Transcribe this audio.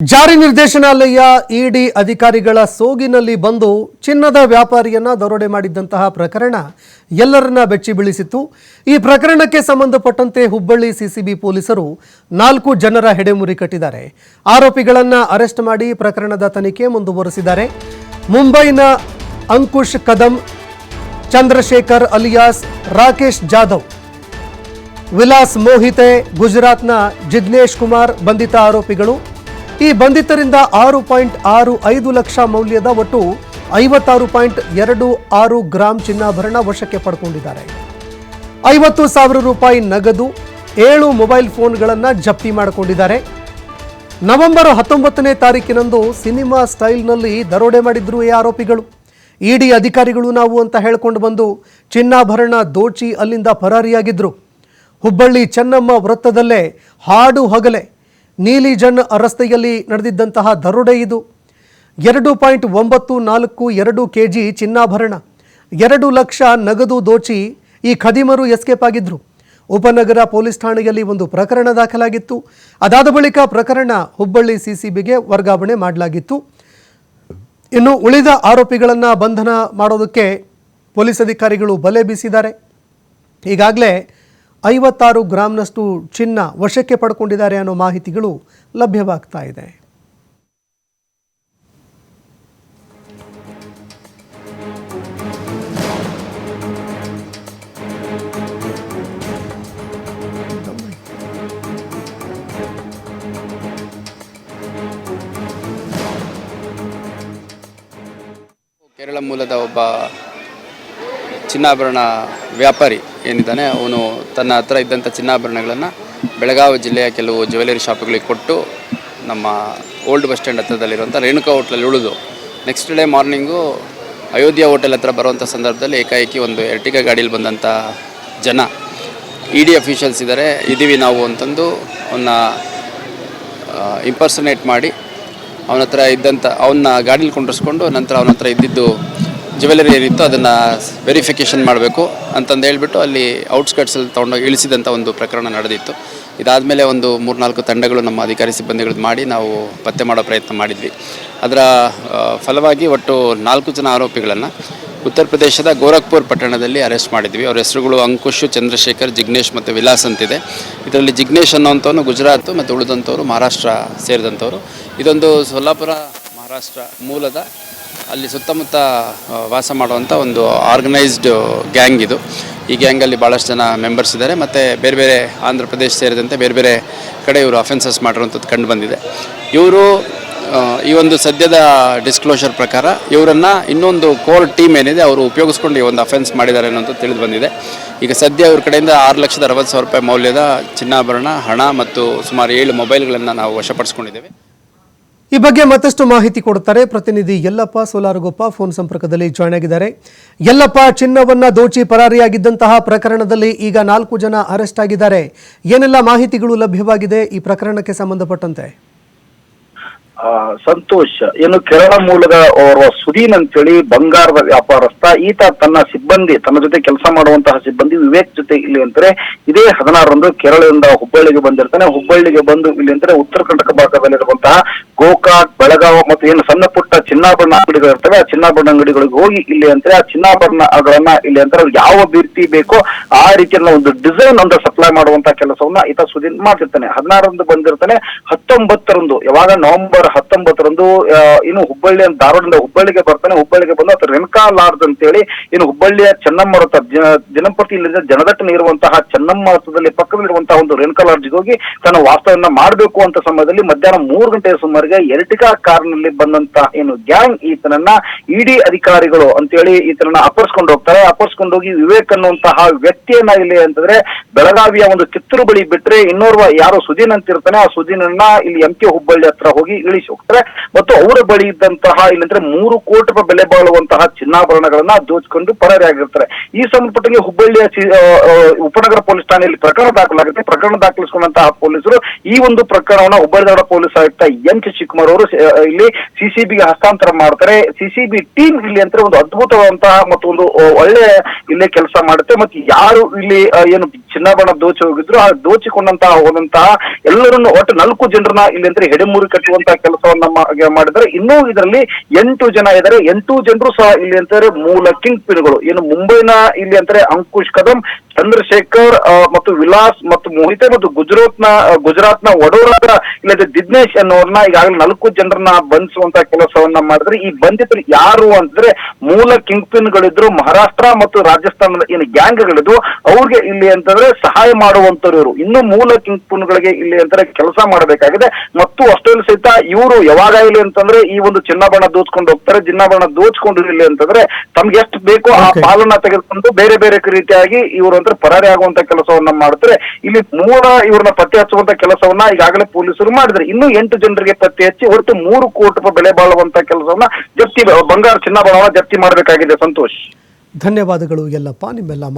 ಜಾರಿ ನಿರ್ದೇಶನಾಲಯ ಇಡಿ ಅಧಿಕಾರಿಗಳ ಸೋಗಿನಲ್ಲಿ ಬಂದು ಚಿನ್ನದ ವ್ಯಾಪಾರಿಯನ್ನ ದರೋಡೆ ಮಾಡಿದ್ದಂತಹ ಪ್ರಕರಣ ಎಲ್ಲರನ್ನ ಬೆಚ್ಚಿ ಬೀಳಿಸಿತ್ತು. ಈ ಪ್ರಕರಣಕ್ಕೆ ಸಂಬಂಧಪಟ್ಟಂತೆ ಹುಬ್ಬಳ್ಳಿ ಸಿಸಿಬಿ ಪೊಲೀಸರು ನಾಲ್ಕು ಜನರ ಹೆಡೆಮುರಿ ಕಟ್ಟಿದ್ದಾರೆ. ಆರೋಪಿಗಳನ್ನ ಅರೆಸ್ಟ್ ಮಾಡಿ ಪ್ರಕರಣದ ತನಿಖೆ ಮುಂದುವರೆಸಿದ್ದಾರೆ. ಮುಂಬೈನ ಅಂಕುಶ್ ಕದಂ, ಚಂದ್ರಶೇಖರ್ ಅಲಿಯಾಸ್, ರಾಕೇಶ್ ಜಾಧವ್, ವಿಲಾಸ್ ಮೋಹಿತೆ, ಗುಜರಾತ್ನ ಜಿಗ್ನೇಶ್ ಕುಮಾರ್ ಬಂಧಿತ ಆರೋಪಿಗಳು. ಈ ಬಂಧಿತರಿಂದ ಆರು ಪಾಯಿಂಟ್ ಆರು ಐದು ಲಕ್ಷ ಮೌಲ್ಯದ ಒಟ್ಟು ಐವತ್ತಾರು ಪಾಯಿಂಟ್ ಎರಡು ಆರು ಗ್ರಾಂ ಚಿನ್ನಾಭರಣ ವಶಕ್ಕೆ ಪಡ್ಕೊಂಡಿದ್ದಾರೆ. ಐವತ್ತು ಸಾವಿರ ರೂಪಾಯಿ ನಗದು ಏಳು ಮೊಬೈಲ್ ಫೋನ್ಗಳನ್ನು ಜಪ್ತಿ ಮಾಡಿಕೊಂಡಿದ್ದಾರೆ. ನವೆಂಬರ್ ಹತ್ತೊಂಬತ್ತನೇ ತಾರೀಕಿನಂದು ಸಿನಿಮಾ ಸ್ಟೈಲ್ನಲ್ಲಿ ದರೋಡೆ ಮಾಡಿದ್ರು ಈ ಆರೋಪಿಗಳು. ಇಡಿ ಅಧಿಕಾರಿಗಳು ನಾವು ಅಂತ ಹೇಳ್ಕೊಂಡು ಬಂದು ಚಿನ್ನಾಭರಣ ದೋಚಿ ಅಲ್ಲಿಂದ ಪರಾರಿಯಾಗಿದ್ದರು ಹುಬ್ಬಳ್ಳಿ ಚೆನ್ನಮ್ಮ ವೃತ್ತದಲ್ಲೇ ಹಾಡು ಹಗಲೆ ನೀಲಿ ಜನ್ ರಸ್ತೆಯಲ್ಲಿ ನಡೆದಿದ್ದಂತಹ ದರೋಡೆ ಇದು. ಎರಡು ಪಾಯಿಂಟ್ ಒಂಬತ್ತು ನಾಲ್ಕು ಎರಡು ಕೆ ಜಿ ಚಿನ್ನಾಭರಣ, ಎರಡು ಲಕ್ಷ ನಗದು ದೋಚಿ ಈ ಖದೀಮರು ಎಸ್ಕೇಪ್ ಆಗಿದ್ರು. ಉಪನಗರ ಪೊಲೀಸ್ ಠಾಣೆಯಲ್ಲಿ ಒಂದು ಪ್ರಕರಣ ದಾಖಲಾಗಿತ್ತು. ಅದಾದ ಬಳಿಕ ಪ್ರಕರಣ ಹುಬ್ಬಳ್ಳಿ ಸಿಸಿಬಿಗೆ ವರ್ಗಾವಣೆ ಮಾಡಲಾಗಿತ್ತು. ಇನ್ನು ಉಳಿದ ಆರೋಪಿಗಳನ್ನು ಬಂಧನ ಮಾಡೋದಕ್ಕೆ ಪೊಲೀಸ್ ಅಧಿಕಾರಿಗಳು ಬಲೆ ಬೀಸಿದ್ದಾರೆ. ಈಗಾಗಲೇ ಐವತ್ತಾರು ಗ್ರಾಂನಷ್ಟು ಚಿನ್ನ ವಶಕ್ಕೆ ಪಡ್ಕೊಂಡಿದ್ದಾರೆ ಅನ್ನೋ ಮಾಹಿತಿಗಳು ಲಭ್ಯವಾಗ್ತಾ ಇದೆ. ಕೇರಳ ಮೂಲದ ಒಬ್ಬ ಚಿನ್ನಾಭರಣ ವ್ಯಾಪಾರಿ ಏನಿದ್ದಾನೆ, ಅವನು ತನ್ನ ಹತ್ರ ಇದ್ದಂಥ ಚಿನ್ನಾಭರಣಗಳನ್ನು ಬೆಳಗಾವಿ ಜಿಲ್ಲೆಯ ಕೆಲವು ಜ್ಯುವೆಲರಿ ಶಾಪ್ಗಳಿಗೆ ಕೊಟ್ಟು ನಮ್ಮ ಓಲ್ಡ್ ಬಸ್ ಸ್ಟ್ಯಾಂಡ್ ಹತ್ರದಲ್ಲಿರುವಂಥ ರೇಣುಕಾ ಹೋಟ್ಲಲ್ಲಿ ಉಳಿದು next day morning Ayodhya hotel ಹತ್ರ ಬರುವಂಥ ಸಂದರ್ಭದಲ್ಲಿ ಏಕಾಏಕಿ ಒಂದು ಎರ್ಟಿಗಾ ಗಾಡೀಲಿ ಬಂದಂಥ ಜನ ಇ ಡಿ ಅಫಿಷಿಯಲ್ಸ್ ಇದ್ದಾರೆ ಇದ್ದೀವಿ ನಾವು ಅಂತಂದು ಅವನ್ನ ಇಂಪರ್ಸನೇಟ್ ಮಾಡಿ, ಅವನ ಹತ್ರ ಇದ್ದಂಥ ಅವನ್ನ ಗಾಡೀಲಿ ಕೊಂಡಿಸ್ಕೊಂಡು ನಂತರ ಅವನ ಹತ್ರ ಇದ್ದಿದ್ದು ಜ್ಯುವೆಲರಿ ಏನಿತ್ತು ಅದನ್ನು ವೆರಿಫಿಕೇಷನ್ ಮಾಡಬೇಕು ಅಂತಂದು ಹೇಳ್ಬಿಟ್ಟು ಅಲ್ಲಿ ಔಟ್ಸ್ಕಟ್ಸಲ್ಲಿ ತೊಗೊಂಡು ಇಳಿಸಿದಂಥ ಒಂದು ಪ್ರಕರಣ ನಡೆದಿತ್ತು. ಇದಾದಮೇಲೆ ಒಂದು ಮೂರ್ನಾಲ್ಕು ತಂಡಗಳು ನಮ್ಮ ಅಧಿಕಾರಿ ಸಿಬ್ಬಂದಿಗಳು ಮಾಡಿ ನಾವು ಪತ್ತೆ ಮಾಡೋ ಪ್ರಯತ್ನ ಮಾಡಿದ್ವಿ. ಅದರ ಫಲವಾಗಿ ಒಟ್ಟು ನಾಲ್ಕು ಜನ ಆರೋಪಿಗಳನ್ನು ಉತ್ತರ ಪ್ರದೇಶದ ಗೋರಖ್ಪುರ್ ಪಟ್ಟಣದಲ್ಲಿ ಅರೆಸ್ಟ್ ಮಾಡಿದ್ವಿ. ಅವ್ರ ಹೆಸರುಗಳು ಅಂಕುಶ್, ಚಂದ್ರಶೇಖರ್, ಜಿಗ್ನೇಶ್ ಮತ್ತು ವಿಲಾಸ್ ಅಂತಿದೆ. ಇದರಲ್ಲಿ ಜಿಗ್ನೇಶ್ ಅನ್ನೋವಂಥವನು ಗುಜರಾತ್ ಮತ್ತು ಉಳಿದಂಥವ್ರು ಮಹಾರಾಷ್ಟ್ರ ಸೇರಿದಂಥವ್ರು. ಇದೊಂದು ಸೊಲ್ಲಾಪುರ ಮಹಾರಾಷ್ಟ್ರ ಮೂಲದ ಅಲ್ಲಿ ಸುತ್ತಮುತ್ತ ವಾಸ ಮಾಡುವಂಥ ಒಂದು ಆರ್ಗನೈಸ್ಡ್ ಗ್ಯಾಂಗ್ ಇದು. ಈ ಗ್ಯಾಂಗಲ್ಲಿ ಭಾಳಷ್ಟು ಜನ ಮೆಂಬರ್ಸ್ ಇದ್ದಾರೆ. ಮತ್ತು ಬೇರೆ ಬೇರೆ ಆಂಧ್ರ ಪ್ರದೇಶ ಸೇರಿದಂತೆ ಬೇರೆ ಬೇರೆ ಕಡೆ ಇವರು ಅಫೆನ್ಸಸ್ ಮಾಡಿರುವಂಥದ್ದು ಕಂಡು ಬಂದಿದೆ. ಇವರು ಈ ಒಂದು ಸದ್ಯದ ಡಿಸ್ಕ್ಲೋಷರ್ ಪ್ರಕಾರ ಇವರನ್ನು ಇನ್ನೊಂದು ಕೋರ್ ಟೀಮ್ ಏನಿದೆ, ಅವರು ಉಪಯೋಗಿಸ್ಕೊಂಡು ಈ ಒಂದು ಅಫೆನ್ಸ್ ಮಾಡಿದ್ದಾರೆ ಅನ್ನೋದು ತಿಳಿದು ಬಂದಿದೆ. ಈಗ ಸದ್ಯ ಇವ್ರ ಕಡೆಯಿಂದ ಆರು ಲಕ್ಷದ ಅರವತ್ತು ಸಾವಿರ ರೂಪಾಯಿ ಮೌಲ್ಯದ ಚಿನ್ನಾಭರಣ, ಹಣ ಮತ್ತು ಸುಮಾರು ಏಳು ಮೊಬೈಲ್ಗಳನ್ನು ನಾವು ವಶಪಡಿಸ್ಕೊಂಡಿದ್ದೇವೆ. ಈ ಬಗ್ಗೆ ಮತ್ತಷ್ಟು ಮಾಹಿತಿ ಕೊಡುತ್ತಾರೆ ಪ್ರತಿನಿಧಿ ಯಲ್ಲಪ್ಪ ಸೋಲಾರಗೊಪ್ಪ ಫೋನ್ ಸಂಪರ್ಕದಲ್ಲಿ ಜಾಯ್ನ್ ಆಗಿದ್ದಾರೆ. ಯಲ್ಲಪ್ಪ, ಚಿನ್ನವನ್ನ ದೋಚಿ ಪರಾರಿಯಾಗಿದ್ದಂತಹ ಪ್ರಕರಣದಲ್ಲಿ ಈಗ ನಾಲ್ಕು ಜನ ಅರೆಸ್ಟ್ ಆಗಿದ್ದಾರೆ. ಏನೆಲ್ಲ ಮಾಹಿತಿಗಳು ಲಭ್ಯವಾಗಿದೆ ಈ ಪ್ರಕರಣಕ್ಕೆ ಸಂಬಂಧಪಟ್ಟಂತೆ? ಸಂತೋಷ್ ಏನು ಕೇರಳ ಮೂಲದ ಓರ್ವ ಸುದೀನ್ ಅಂತೇಳಿ ಬಂಗಾರದ ವ್ಯಾಪಾರಸ್ಥ, ಈತ ತನ್ನ ಸಿಬ್ಬಂದಿ, ತನ್ನ ಜೊತೆ ಕೆಲಸ ಮಾಡುವಂತಹ ಸಿಬ್ಬಂದಿ ವಿವೇಕ್ ಜೊತೆ ಇಲ್ಲಿ ಅಂತಾರೆ. ಇದೇ ಹದಿನಾರರಂದು ಕೇರಳದಿಂದ ಹುಬ್ಬಳ್ಳಿಗೆ ಬಂದಿರ್ತಾನೆ. ಹುಬ್ಬಳ್ಳಿಗೆ ಬಂದು ಇಲ್ಲಿ ಅಂತಾರೆ, ಉತ್ತರ ಕರ್ನಾಟಕ ಭಾಗದಲ್ಲಿರುವಂತಹ ಗೋಕಾಕ್, ಬೆಳಗಾವ್ ಮತ್ತು ಏನು ಸಣ್ಣ ಪುಟ್ಟ ಚಿನ್ನಾಭರಣ ಅಂಗಡಿಗಳು ಇರ್ತವೆ, ಆ ಚಿನ್ನಾಭರಣ ಅಂಗಡಿಗಳಿಗೆ ಹೋಗಿ ಇಲ್ಲಿ ಅಂತಾರೆ ಆ ಚಿನ್ನಾಭರಣಗಳನ್ನ ಇಲ್ಲಿ ಅವ್ರಿಗೆ ಯಾವ ರೀತಿ ಬೇಕೋ ಆ ರೀತಿಯ ಒಂದು ಡಿಸೈನ್ ಒಂದು ಸಪ್ಲೈ ಮಾಡುವಂತ ಕೆಲಸವನ್ನ ಈತ ಸುದೀನ್ ಮಾಡ್ತಿರ್ತಾನೆ. ಹದಿನಾರರಂದು ಬಂದಿರ್ತಾನೆ. ಹತ್ತೊಂಬತ್ತರಂದು, ಯಾವಾಗ ನವೆಂಬರ್ ಹತ್ತೊಂಬತ್ತರಂದು ಇನ್ನು ಹುಬ್ಬಳ್ಳಿ ಧಾರವಾಡದಿಂದ ಹುಬ್ಬಳ್ಳಿಗೆ ಬರ್ತಾನೆ. ಹುಬ್ಬಳ್ಳಿಗೆ ಬಂದು ಅಥವಾ ರೆನ್ಕಾ ಲಾರ್ಜ್ ಅಂತೇಳಿ ಇನ್ನು ಹುಬ್ಬಳ್ಳಿಯ ಚೆನ್ನಮ್ಮ ವೃತ್ತ ದಿನಂಪ್ರತಿ ಇಲ್ಲಿಂದ ಜನದಟ್ಟಣೆ ಇರುವಂತಹ ಚೆನ್ನಮ್ಮ ವೃತ್ತದಲ್ಲಿ ಪಕ್ಕದಲ್ಲಿರುವಂತಹ ಒಂದು ರೆನ್ಕಾ ಲಾಡ್ಜ್ಗೆ ಹೋಗಿ ತನ್ನ ವಾಸ್ತವನ್ನ ಮಾಡಬೇಕು ಅಂತ ಸಮಯದಲ್ಲಿ ಮಧ್ಯಾಹ್ನ ಮೂರು ಗಂಟೆಯ ಸುಮಾರಿಗೆ ಎರ್ಟಿಗಾ ಕಾರ್ನಲ್ಲಿ ಬಂದಂತ ಏನು ಗ್ಯಾಂಗ್ ಈತನನ್ನ ಇಡಿ ಅಧಿಕಾರಿಗಳು ಅಂತೇಳಿ ಈತನನ್ನ ಅಪರ್ಸ್ಕೊಂಡು ಹೋಗ್ತಾರೆ. ಅಪರ್ಸ್ಕೊಂಡು ಹೋಗಿ ವಿವೇಕ್ ಅನ್ನುವಂತಹ ವ್ಯಕ್ತಿಯನ್ನ ಇಲ್ಲಿ ಅಂತಂದ್ರೆ ಬೆಳಗಾವಿಯ ಒಂದು ಕಿತ್ತೂರು ಬಳಿ ಬಿಟ್ರೆ ಇನ್ನೋರ್ವ ಯಾರೋ ಸುದೀನ್ ಅಂತ ಇರ್ತಾನೆ. ಆ ಸುದೀನನ್ನ ಇಲ್ಲಿ ಎಂ ಕೆ ಹುಬ್ಬಳ್ಳಿ ಹತ್ರ ಹೋಗಿ ಇಳಿಸಿ ಹೋಗ್ತಾರೆ. ಮತ್ತು ಅವರ ಬಳಿ ಇದ್ದಂತಹ ಇಲ್ಲಂದ್ರೆ ಮೂರು ಕೋಟಿ ರೂಪಾಯಿ ಬೆಲೆ ಬಾಳುವಂತಹ ಚಿನ್ನಾಭರಣಗಳನ್ನ ದೋಚ್ಕೊಂಡು ಪರಾರಿಯಾಗಿರ್ತಾರೆ ಈ ಸಂಬಂಧಪಟ್ಟಂಗೆ ಹುಬ್ಬಳ್ಳಿಯ ಉಪನಗರ ಪೊಲೀಸ್ ಠಾಣೆಯಲ್ಲಿ ಪ್ರಕರಣ ದಾಖಲಾಗುತ್ತೆ. ಪ್ರಕರಣ ದಾಖಲಿಸಿಕೊಂಡಂತಹ ಪೊಲೀಸರು ಈ ಒಂದು ಪ್ರಕರಣವನ್ನ ಹುಬ್ಬಳ್ಳಿ ಪೊಲೀಸ್ ಆಯುಕ್ತ ಎನ್ ಶಶಿಕುಮಾರ್ ಅವರು ಇಲ್ಲಿ ಸಿಸಿಬಿಗೆ ಹಸ್ತಾಂತರ ಮಾಡ್ತಾರೆ. ಸಿಸಿಬಿ ಟೀಮ್ ಇಲ್ಲಿ ಅಂತ ಒಂದು ಅದ್ಭುತವಾದಂತಹ ಮತ್ತು ಒಂದು ಒಳ್ಳೆ ಇಲ್ಲಿ ಕೆಲಸ ಮಾಡುತ್ತೆ. ಮತ್ತೆ ಯಾರು ಇಲ್ಲಿ ಏನು ಚಿನ್ನಾಭರಣ ದೋಚಿ ಹೋಗಿದ್ರು, ಆ ದೋಚಿಕೊಂಡಂತಹ, ಹೋದಂತಹ ಎಲ್ಲರನ್ನು ಒಟ್ಟು ನಾಲ್ಕು ಜನರನ್ನ ಇಲ್ಲಿ ಅಂದ್ರೆ ಹೆಡೆಮೂರಿ ಕಟ್ಟುವಂತಹ ಕೆಲಸವನ್ನ ಮಾಡಿದರೆ ಇನ್ನೂ ಇದರಲ್ಲಿ ಎಂಟು ಜನ ಇದ್ದಾರೆ. ಎಂಟು ಜನರು ಸಹ ಇಲ್ಲಿ ಅಂತಾರೆ ಮೂಲ ಕಿಂಗ್ ಪಿನ್ಗಳು ಏನು ಮುಂಬೈನ ಇಲ್ಲಿ ಅಂತಾರೆ ಅಂಕುಶ್ ಕದಂ ಚಂದ್ರಶೇಖರ್ ಮತ್ತು ವಿಲಾಸ್ ಮತ್ತು ಮೋಹಿತೆ ಮತ್ತು ಗುಜರಾತ್ನ ಗುಜರಾತ್ನ ವಡೋದರ ಇಲ್ಲದೆ ದಿಗ್ನೇಶ್ ಅನ್ನೋರ್ನ ಈಗಾಗಲೇ ನಾಲ್ಕು ಜನರನ್ನ ಬಂಧಿಸುವಂತ ಕೆಲಸವನ್ನ ಮಾಡಿದ್ರೆ ಈ ಬಂಧಿತರು ಯಾರು ಅಂದ್ರೆ ಮೂಲ ಕಿಂಗ್ ಪಿನ್ಗಳಿದ್ರು ಮಹಾರಾಷ್ಟ್ರ ಮತ್ತು ರಾಜಸ್ಥಾನದ ಏನು ಗ್ಯಾಂಗ್ಗಳಿದು ಅವ್ರಿಗೆ ಇಲ್ಲಿ ಅಂತಂದ್ರೆ ಸಹಾಯ ಮಾಡುವಂತವ್ರು ಇವರು. ಇನ್ನು ಮೂಲ ಕಿಂಗ್ ಪಿನ್ಗಳಿಗೆ ಇಲ್ಲಿ ಅಂತಂದ್ರೆ ಕೆಲಸ ಮಾಡಬೇಕಾಗಿದೆ. ಮತ್ತು ಅಷ್ಟೊಂದು ಸಹಿತ ಇವರು ಯಾವಾಗ ಇಲ್ಲಿ ಅಂತಂದ್ರೆ ಈ ಒಂದು ಚಿನ್ನಾಭರಣ ದೋಚ್ಕೊಂಡು ಹೋಗ್ತಾರೆ. ಚಿನ್ನಾಭರಣ ದೋಚ್ಕೊಂಡು ಇಲ್ಲಿ ಅಂತಂದ್ರೆ ತಮ್ಗೆ ಎಷ್ಟು ಬೇಕೋ ಆ. ಪಾಲನ್ನ ತೆಗೆದುಕೊಂಡು ಬೇರೆ ಬೇರೆ ರೀತಿಯಾಗಿ ಇವರು ಪರಾರಿ ಆಗುವಂತ ಕೆಲಸವನ್ನ ಮಾಡಿದ್ರೆ ಇಲ್ಲಿ ಮೂರ ಇವ್ರನ್ನ ಪತ್ತೆ ಹಚ್ಚುವಂತ ಕೆಲಸವನ್ನ ಈಗಾಗಲೇ ಪೊಲೀಸರು ಮಾಡಿದ್ರೆ. ಇನ್ನು ಎಂಟು ಜನರಿಗೆ ಪತ್ತೆ ಹಚ್ಚಿ ಹೊರತು ಮೂರು ಕೋಟಿ ರೂಪಾಯಿ ಬೆಲೆ ಬಾಳುವಂತ ಕೆಲಸವನ್ನ ಜಪ್ತಿ, ಬಂಗಾರ ಚಿನ್ನಾಭರಣ ಜಪ್ತಿ ಮಾಡಬೇಕಾಗಿದೆ ಸಂತೋಷ್. ಧನ್ಯವಾದಗಳು ಎಲ್ಲಪ್ಪ ನಿಮ್ಮೆಲ್ಲ